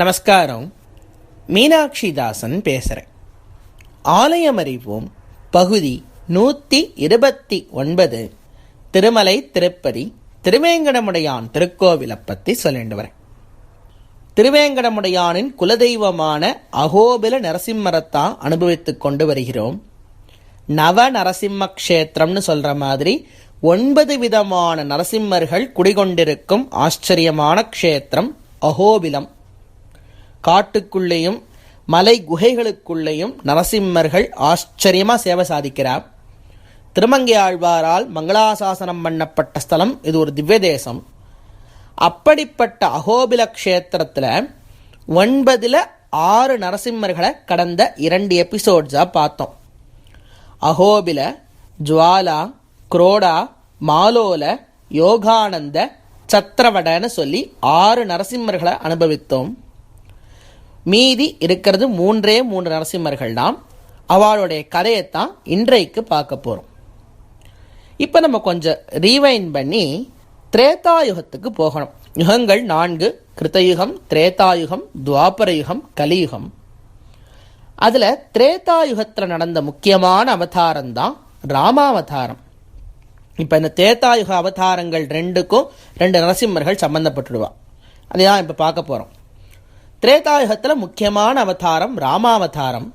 நமஸ்காரம். மீனாட்சி தாசன் பேசுகிறேன் ஆலயம் அறிவோம் பகுதி நூற்றி இருபத்தி ஒன்பது திருமலை திருப்பதி திருவேங்கடமுடையான் திருக்கோவிலை பற்றி சொல்லிட்டு வரேன். திருவேங்கடமுடையானின் குலதெய்வமான அகோபில நரசிம்மரத்தான் அனுபவித்து கொண்டு வருகிறோம். நவ நரசிம்ம க்ஷேத்திரம்னு சொல்கிற மாதிரி ஒன்பது விதமான நரசிம்மர்கள் குடிகொண்டிருக்கும் ஆச்சரியமான க்ஷேத்திரம் அகோபிலம். காட்டுக்குள்ளேயும் மலை குகைகளுக்குள்ளேயும் நரசிம்மர்கள் ஆச்சரியமாக சேவை சாதிக்கிறார். திருமங்கை ஆழ்வாரால் மங்களாசாசனம் பண்ணப்பட்ட ஸ்தலம் இது ஒரு திவ்ய தேசம். அப்படிப்பட்ட அகோபில க்ஷேத்திரத்தில் ஒன்பதில் ஆறு நரசிம்மர்களை கடந்த இரண்டு எபிசோட்ஸாக பார்த்தோம். அகோபில ஜுவாலா குரோடா மாலோல யோகானந்த சத்திரவடன்னு சொல்லி ஆறு நரசிம்மர்களை அனுபவித்தோம். மீதி இருக்கிறது மூன்றே மூன்று நரசிம்மர்கள் தான் அவளுடைய கதையைத்தான் இன்றைக்கு பார்க்க போகிறோம் இப்போ நம்ம கொஞ்சம் ரீவைன் பண்ணி திரேதாயுகத்துக்கு போகணும். யுகங்கள் நான்கு கிருத்தயுகம் திரேதாயுகம் துவாபரயுகம் கலியுகம். அதில் திரேதாயுகத்தில் நடந்த முக்கியமான அவதாரம் தான் ராமாவதாரம். இப்போ இந்த தேத்தாயுக அவதாரங்கள் ரெண்டுக்கும் ரெண்டு நரசிம்மர்கள் சம்மந்தப்பட்டுடுவான் அதை தான் இப்போ பார்க்க போகிறோம் திரேதாயுகத்தில் முக்கியமான அவதாரம் ராமாவதாரம்.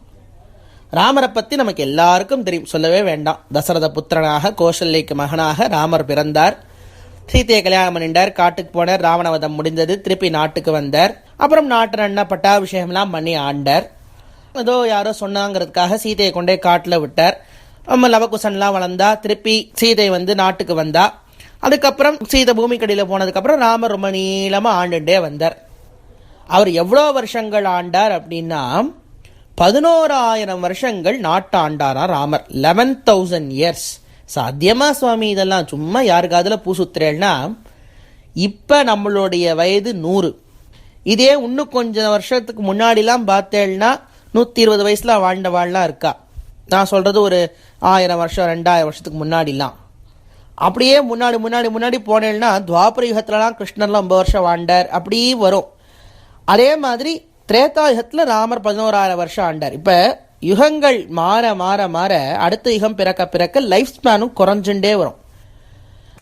ராமரை பற்றி நமக்கு எல்லாருக்கும் தெரியும். சொல்லவே வேண்டாம். தசரத புத்திரனாக கோஷல்லைக்கு மகனாக ராமர் பிறந்தார். சீதையை கல்யாணம் பண்ணிட்டார் காட்டுக்கு போனார். ராவணவதம் முடிந்தது. திருப்பி நாட்டுக்கு வந்தார். அப்புறம் நாட்டு அண்ணா பட்டாபிஷேகம்லாம் பண்ணி ஆண்டார். ஏதோ யாரோ சொன்னாங்கிறதுக்காக சீதையை கொண்டே காட்டில் விட்டார். நம்ம லவகுசன்லாம் வளர்ந்தா திருப்பி சீதை வந்து நாட்டுக்கு வந்தா. அதுக்கப்புறம் சீதை பூமிக்கடியில் போனதுக்கப்புறம் ராமர் ரொம்ப நீளமாக ஆண்டுண்டே வந்தார். அவர் எவ்வளோ வருஷங்கள் ஆண்டார் அப்படின்னா பதினோராயிரம் வருஷங்கள் நாட்டாண்டாரா ராமர். லெவன் தௌசண்ட் இயர்ஸ் சாத்தியமா சுவாமி இதெல்லாம்? சும்மா யாரு காதுல பூசுத்துறேன்னா இப்போ நம்மளுடைய வயது நூறு. இதே இன்னும் கொஞ்சம் வருஷத்துக்கு முன்னாடிலாம் பார்த்தேன்னா நூற்றி இருபது வயசில் வாழ்ந்தவாள்லாம் இருக்கா. நான் சொல்கிறது ஒரு ஆயிரம் வருஷம் ரெண்டாயிரம் வருஷத்துக்கு முன்னாடிலாம். அப்படியே முன்னாடி முன்னாடி முன்னாடி போனேன்னா துவாபர யுகத்துலலாம் கிருஷ்ணர்லாம் ரொம்ப வருஷம் வாழ்ந்தார். அப்படி வரும். அதே மாதிரி திரேதா யுகத்தில் ராமர் பதினோராயிரம் வருஷம் ஆண்டார். இப்போ யுகங்கள் மாற மாற மாற அடுத்த யுகம் பிறக்க பிறக்க லைஃப் ஸ்பேனும் குறைஞ்சுட்டே வரும்.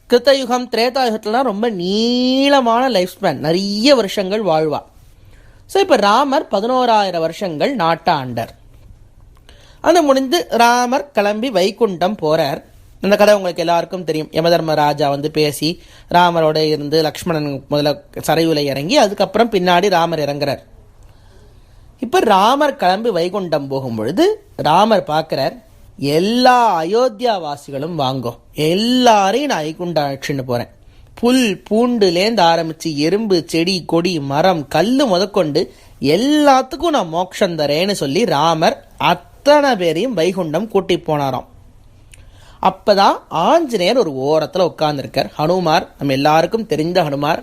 கிருத்த யுகம் திரேதா யுகத்துலலாம் ரொம்ப நீளமான லைஃப் ஸ்பேன் நிறைய வருஷங்கள் வாழ்வா. ஸோ இப்போ ராமர் பதினோராயிரம் வருஷங்கள் நாட்ட ஆண்டார் அது முடிந்து ராமர் கிளம்பி வைகுண்டம் போகிறார் அந்த கதை உங்களுக்கு எல்லாருக்கும் தெரியும். யமதர்ம ராஜா வந்து பேசி ராமரோட இருந்து லக்ஷ்மணன் முதல்ல சரையுல இறங்கி அதுக்கப்புறம் பின்னாடி ராமர் இறங்குறார். இப்போ ராமர் கிளம்பி வைகுண்டம் போகும் பொழுது ராமர் பார்க்குறார் எல்லா அயோத்தியாவாசிகளும் வாங்கும் எல்லாரையும் நான் வைகுண்ட அழைச்சின்னு போகிறேன் புல் பூண்டுலேருந்து ஆரம்பிச்சு எறும்பு செடி கொடி மரம் கல் முதற்கொண்டு எல்லாத்துக்கும் நான் மோட்சம் தரேன்னு சொல்லி ராமர் அத்தனை பேரையும் வைகுண்டம் கூட்டி போனாராம். அப்பதான் ஆஞ்சநேயர் ஒரு ஓரத்தில் உட்காந்துருக்கார் ஹனுமார் நம்ம எல்லாருக்கும் தெரிந்த ஹனுமார்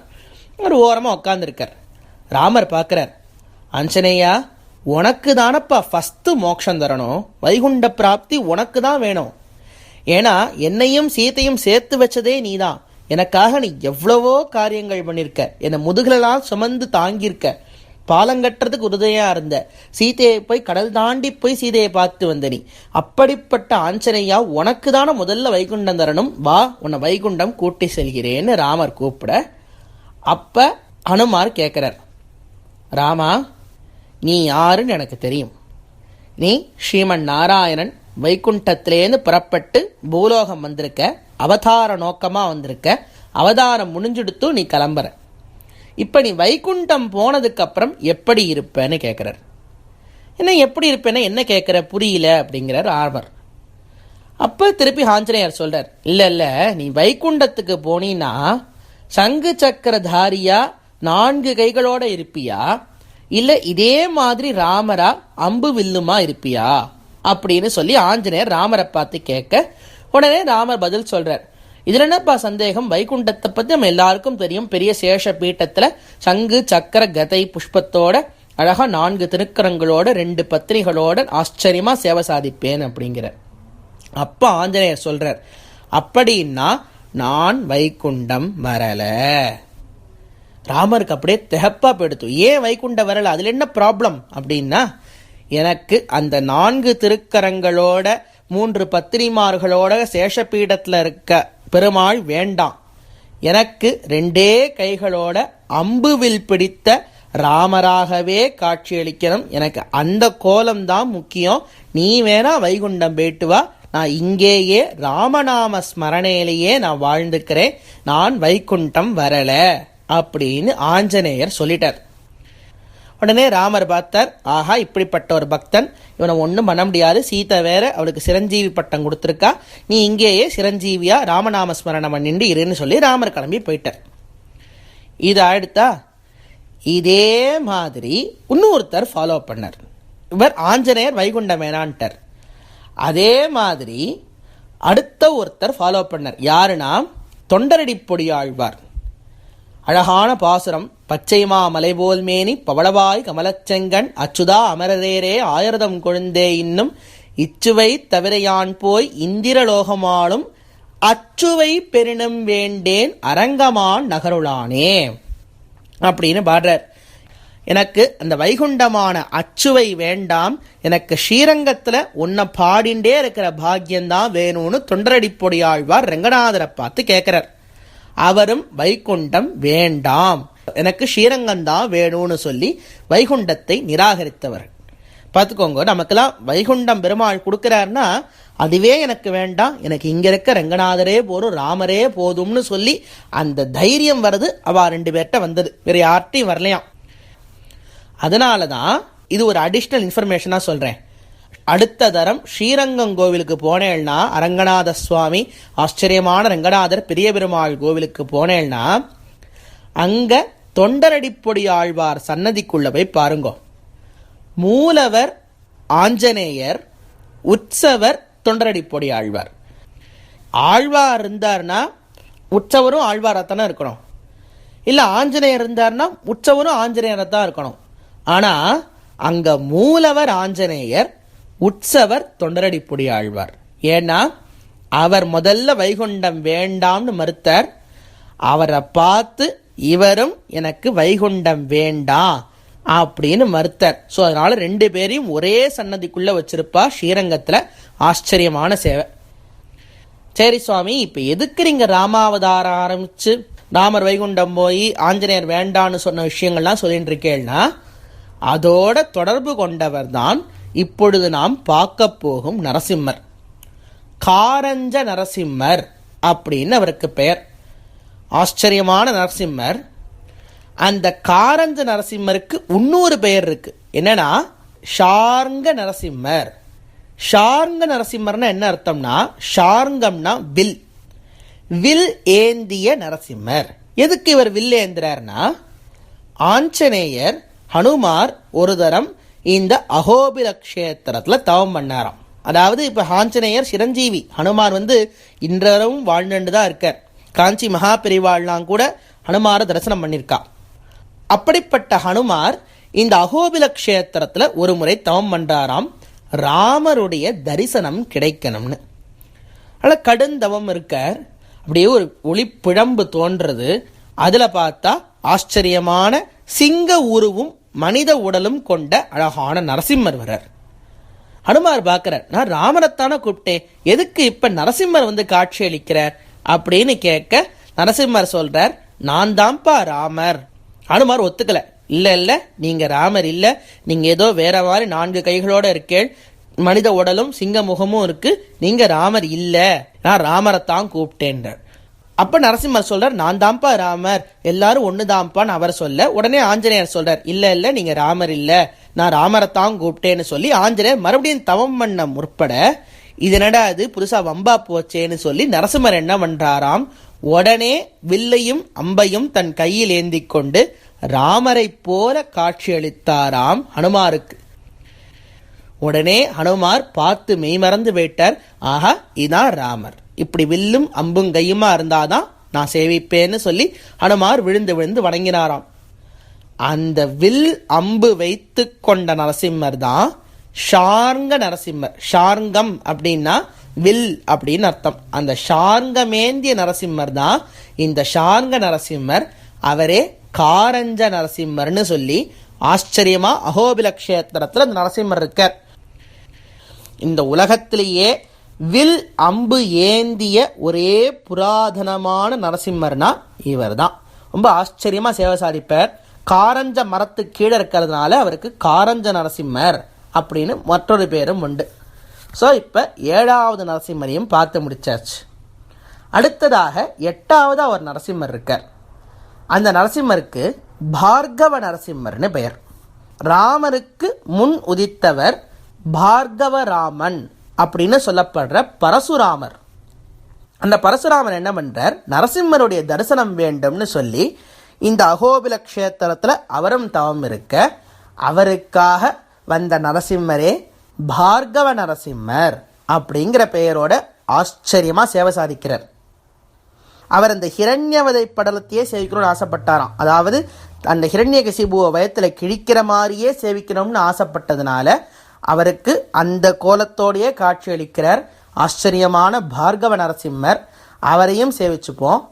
ஒரு ஓரமாக உட்காந்துருக்கார் ராமர் பார்க்குறார் ஆஞ்சநேயா உனக்கு தானப்பா ஃபஸ்ட்டு மோட்சம் தரணும்? வைகுண்ட பிராப்தி உனக்கு தான் வேணும். ஏன்னா என்னையும் சீத்தையும் சேர்த்து வச்சதே நீ தான் எனக்காக நீ எவ்வளவோ காரியங்கள் பண்ணியிருக்க என்னை முதுகலெல்லாம் சுமந்து தாங்கியிருக்க. பாலங்கட்டுறதுக்கு உறுதியாக இருந்த. சீதையை போய் கடல் தாண்டி போய் சீதையை பார்த்து வந்த நீ அப்படிப்பட்ட ஆஞ்சனையா உனக்கு தானே முதல்ல வைகுண்டம் தரணும்? வா உன்னை வைகுண்டம் கூட்டி செல்கிறேன்னு ராமர் கூப்பிட. அப்ப ஹனுமார் கேட்குறார் ராமா நீ யாருன்னு எனக்கு தெரியும். நீ ஸ்ரீமன் நாராயணன் வைகுண்டத்திலேருந்து புறப்பட்டு பூலோகம் வந்திருக்க. அவதார நோக்கமாக வந்திருக்க. அவதாரம் முடிஞ்சுடுத்தும் நீ கிளம்புற. இப்போ நீ வைகுண்டம் போனதுக்கு அப்புறம் எப்படி இருப்பேன்னு கேட்குறார் என்ன எப்படி இருப்பேன்னா என்ன கேட்குற புரியல அப்படிங்கிறார் ஆர்வர் அப்போ திருப்பி ஆஞ்சநேயர் சொல்கிறார் இல்லை இல்லை நீ வைகுண்டத்துக்கு போனீன்னா சங்கு சக்கரதாரியா நான்கு கைகளோட இருப்பியா? இல்லை இதே மாதிரி ராமரா அம்பு வில்லுமா இருப்பியா? அப்படின்னு சொல்லி ஆஞ்சநேயர் ராமரை பார்த்து கேட்க உடனே ராமர் பதில் சொல்கிறார் இதுல என்னப்பா சந்தேகம்? வைகுண்டத்தை பத்தி நம்ம எல்லாருக்கும் தெரியும். பெரிய சேஷ பீட்டத்துல சங்கு சக்கர கதை புஷ்பத்தோட அழகா நான்கு திருக்கரங்களோட ரெண்டு பத்திரிகளோட ஆச்சரியமா சேவை சாதிப்பேன் அப்படிங்கிற. அப்ப ஆஞ்சநேயர் சொல்றார் அப்படின்னா நான் வைகுண்டம் வரல. ராமருக்கு அப்படியே திகப்பா போயிடுத்து. ஏன் வைகுண்டம் வரல? அதுல என்ன ப்ராப்ளம் அப்படின்னா எனக்கு அந்த நான்கு திருக்கரங்களோட மூன்று பத்திரிமார்களோட சேஷபீடத்தில் இருக்க பெருமாள் வேண்டாம். எனக்கு ரெண்டே கைகளோட அம்புவில் பிடித்த ராமராகவே காட்சியளிக்கணும். எனக்கு அந்த கோலம்தான் முக்கியம். நீ வேணா வைகுண்டம் போயிட்டு வா. நான் இங்கேயே ராமநாம ஸ்மரணையிலேயே நான் வாழ்ந்துக்கிறேன். நான் வைகுண்டம் வரல அப்படின்னு ஆஞ்சநேயர் சொல்லிட்டார். உடனே ராமர் பார்த்தார் ஆஹா இப்படிப்பட்ட ஒரு பக்தன். இவனை ஒன்றும் பண்ண முடியாது. சீதை வேற அவளுக்கு சிரஞ்சீவி பட்டம் கொடுத்துருக்கா. நீ இங்கேயே சிரஞ்சீவியா ராமநாம ஸ்மரணம் பண்ணிண்டு இருன்னு சொல்லி ராமர் கிளம்பி போயிட்டார். இது அடுத்தா இதே மாதிரி இன்னொருத்தர் ஃபாலோ பண்ணார். இவர் ஆஞ்சநேயர் வைகுண்ட மேனான்ட்டார் அதே மாதிரி அடுத்த ஒருத்தர் ஃபாலோ பண்ணார். யாருன்னா தொண்டரடி பொடியாழ்வார் அழகான பாசுரம் பச்சைமா மலைபோல் மேனி பவளவாய் கமலச்செங்கன் அச்சுதா அமரரேரே ஆயிரதம் கொழுந்தே இன்னும் இச்சுவை தவிரையான் போய் இந்திரலோகமாலும் அச்சுவை பெரினும் வேண்டேன் அரங்கமான் நகருளானே. அப்படின்னு பாடுறார். எனக்கு அந்த வைகுண்டமான அச்சுவை வேண்டாம் எனக்கு ஸ்ரீரங்கத்தில் உன்னை பாடிண்டே இருக்கிற பாக்கியம்தான் வேணும்னு தொண்டரடிப்பொடியாழ்வார் ரங்கநாதரை பார்த்து கேட்குறார் அவரும் வைகுண்டம் வேண்டாம். எனக்கு ஸ்ரீரங்கம் தான் வேணும்னு சொல்லி வைகுண்டத்தை நிராகரித்தவர். பார்த்துக்கோங்க நமக்கெல்லாம் வைகுண்டம் பெருமாள் கொடுக்கிறாருன்னா அதுவே எனக்கு வேண்டாம். எனக்கு இங்கே இருக்க ரங்கநாதரே போதும் ராமரே போதும்னு சொல்லி அந்த தைரியம் வருது அவ ரெண்டு பேர்கிட்ட வந்தது. வேற யார்ட்டையும் வரலையாம். அதனால தான் இது ஒரு அடிஷ்னல் இன்ஃபர்மேஷனாக சொல்கிறேன் அடுத்த தரம் ஸ்ரீரங்கம் கோவிலுக்கு போனேன்னா அரங்கநாத சுவாமி ஆச்சரியமான ரங்கநாதர் பெரிய பெருமாள் கோவிலுக்கு போனேன்னா அங்க தொண்டரடிப்பொடி ஆழ்வார் சன்னதிக்குள்ள போய் பாருங்கோ. மூலவர் ஆஞ்சநேயர் உற்சவர் தொண்டரடிப்பொடி ஆழ்வார். ஆழ்வார் இருந்தார்னா உற்சவரும் ஆழ்வாராத்தானே இருக்கணும். இல்லை ஆஞ்சநேயர் இருந்தார்னா உற்சவரும் ஆஞ்சநேயரை தான் இருக்கணும். ஆனால் அங்கே மூலவர் ஆஞ்சநேயர் உற்சவர் தொண்டரடி ஆழ்வார். ஏன்னா அவர் முதல்ல வைகுண்டம் வேண்டாம்னு மறுத்தார். அவரை பார்த்து இவரும் எனக்கு வைகுண்டம் வேண்டாம் அப்படின்னு மறுத்தார். ஸோ அதனால ரெண்டு பேரையும் ஒரே சன்னதிக்குள்ளே வச்சிருப்பா ஸ்ரீரங்கத்தில் ஆச்சரியமான சேவை. சரி சுவாமி இப்போ எதுக்கு நீங்கள் ராமாவதாரம் ஆரம்பித்து ராமர் வைகுண்டம் போய் ஆஞ்சநேயர் வேண்டான்னு சொன்ன விஷயங்கள்லாம் சொல்லிட்டு இருக்கேன்னா அதோட தொடர்பு கொண்டவர் தான் இப்பொழுது நாம் பார்க்க போகும் நரசிம்மர். காரஞ்ச நரசிம்மர் அப்படின்னு அவருக்கு பெயர். ஆச்சரியமான நரசிம்மர். அந்த காரஞ்ச நரசிம்மருக்கு இன்னொரு பெயர் இருக்கு. என்னன்னா ஷார்ங்க நரசிம்மர். ஷார்ங்க நரசிம்மர்னா என்ன அர்த்தம்னா ஷார்ங்கம்னா வில். வில் ஏந்திய நரசிம்மர். எதுக்கு இவர் வில் ஏந்திரார்னா ஆஞ்சநேயர் ஹனுமார் ஒரு தரம் இந்த அகோபில கஷேத்திரத்தில் தவம் பண்ணாராம். அதாவது இப்போ ஆஞ்சநேயர் சிரஞ்சீவி ஹனுமார் வந்து இன்றளவும் வாழ்ந்துட்டு தான் இருக்கார். காஞ்சி மகா பெரிவாள்லாம் கூட ஹனுமாரை தரிசனம் பண்ணியிருக்கா அப்படிப்பட்ட ஹனுமார் இந்த அகோபில கஷேத்திரத்தில் ஒரு முறை தவம் பண்ணுறாராம் ராமருடைய தரிசனம் கிடைக்கணும்னு. அதில் கடுந்தவம் இருக்கார். அப்படியே ஒரு ஒளிப்பிழம்பு தோன்றது. அதில் பார்த்தா ஆச்சரியமான சிங்க உருவும் மனித உடலும் கொண்ட அழகான நரசிம்மர் வர்றார். ஹனுமார் பார்க்கிறார் நான் ராமனைத்தானே கூப்பிட்டேன் எதுக்கு இப்ப நரசிம்மர் வந்து காட்சி அளிக்கிறார் அப்படின்னு கேட்க நரசிம்மர் சொல்றார் நான் தான்ப்பா ராமர். ஹனுமார் ஒத்துக்கல இல்லை இல்லை நீங்கள் ராமர் இல்லை நீங்கள் ஏதோ வேற மாதிரி நான்கு கைகளோட இருக்கேள் மனித உடலும் சிங்க முகமும் இருக்கு நீங்கள் ராமர் இல்லை நான் ராமரைத்தான் கூப்பிட்டேன்றார். அப்ப நரசிம்மர் சொல்றார் நான் தான்ப்பா ராமர். எல்லாரும் ஒண்ணுதான்ப்பான்னு அவர் சொல்ல உடனே ஆஞ்சநேயர் சொல்றார் இல்ல இல்ல நீங்க ராமர் இல்ல. நான் ராமரைத்தான் கூப்பிட்டேன்னு சொல்லி ஆஞ்சநேயர் மறுபடியும் தவம் பண்ண முற்பட இது என்னடா அது புதுசா வம்பா போச்சேன்னு சொல்லி நரசிம்மர் என்ன பண்றாராம்? உடனே வில்லையும் அம்பையும் தன் கையில் ஏந்தி கொண்டு ராமரை போல காட்சியளித்தாராம் ஹனுமாருக்கு. உடனே ஹனுமார் பார்த்து மெய்மறந்து போயிட்டார் ஆஹா இதான் ராமர். இப்படி வில்லும் அம்பும் கையுமா இருந்தாதான் நான் சேவிப்பேன்னு சொல்லி ஹனுமார் விழுந்து விழுந்து வணங்கினாராம். அந்த வில் அம்பு வைத்து கொண்ட நரசிம்மர் தான் ஷார்ங்க நரசிம்மர். ஷார்ங்கம் அப்படின்னா வில் அப்படின்னு அர்த்தம். அந்த ஷார்ங்கமேந்திய நரசிம்மர் தான் இந்த ஷார்ங்க நரசிம்மர். அவரே காரஞ்ச நரசிம்மர்னு சொல்லி ஆச்சரியமா அகோபில க்ஷேத்திரத்தில் அந்த நரசிம்மர் இருக்கார். இந்த உலகத்திலேயே வில் அம்பு ஏந்திய ஒரே புராதனமான நரசிம்மர்னா இவர் தான் ரொம்ப ஆச்சரியமாக சேவை சாதிப்பார். காரஞ்ச மரத்து கீழே இருக்கிறதுனால அவருக்கு காரஞ்ச நரசிம்மர் அப்படின்னு மற்றொரு பேரும் உண்டு. ஸோ இப்போ ஏழாவது நரசிம்மரையும் பார்த்து முடிச்சாச்சு. அடுத்ததாக எட்டாவது அவர் நரசிம்மர் இருக்கார். அந்த நரசிம்மருக்கு பார்கவ நரசிம்மர்னு பெயர். ராமருக்கு முன் உதித்தவர் பார்கவராமன். அப்படின்னு சொல்லப்படுற பரசுராமர். அந்த பரசுராமர் என்ன பண்ணுறார் நரசிம்மருடைய தரிசனம் வேண்டும்னு சொல்லி இந்த அகோபில க்ஷேத்திரத்தில் அவரும் தவம் இருக்க அவருக்காக வந்த நரசிம்மரே பார்கவ நரசிம்மர் அப்படிங்கிற பெயரோட ஆச்சரியமாக சேவை சாதிக்கிறார். அவர் அந்த ஹிரண்யவதை படலத்தையே சேவிக்கணும்னு ஆசைப்பட்டாராம். அதாவது அந்த ஹிரண்ய கசிபுவை வயத்தில் கிழிக்கிற மாதிரியே சேவிக்கணும்னு ஆசைப்பட்டதுனால அவருக்கு அந்த கோலத்தோடையே காட்சியளிக்கிறார் ஆச்சரியமான பார்கவ நரசிம்மர். அவரையும் சேவிச்சுப்போம்.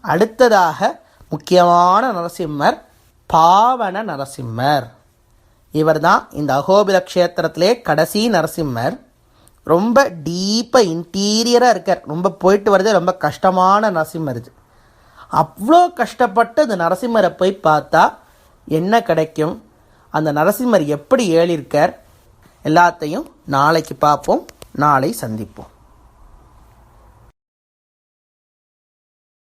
அடுத்ததாக முக்கியமான நரசிம்மர் பாவன நரசிம்மர். இவர்தான் இந்த அகோபில க்ஷேத்திரத்திலே கடைசி நரசிம்மர். ரொம்ப டீப்பாக இன்டீரியராக இருக்கார். ரொம்ப போயிட்டு வர்றதே ரொம்ப கஷ்டமான நரசிம்மர் இது. அவ்வளோ கஷ்டப்பட்டு அந்த நரசிம்மரை போய் பார்த்தா என்ன கிடைக்கும்? அந்த நரசிம்மர் எப்படி ஏழிருக்கார்? எல்லாத்தையும் நாளைக்கு பார்ப்போம் நாளை சந்திப்போம்.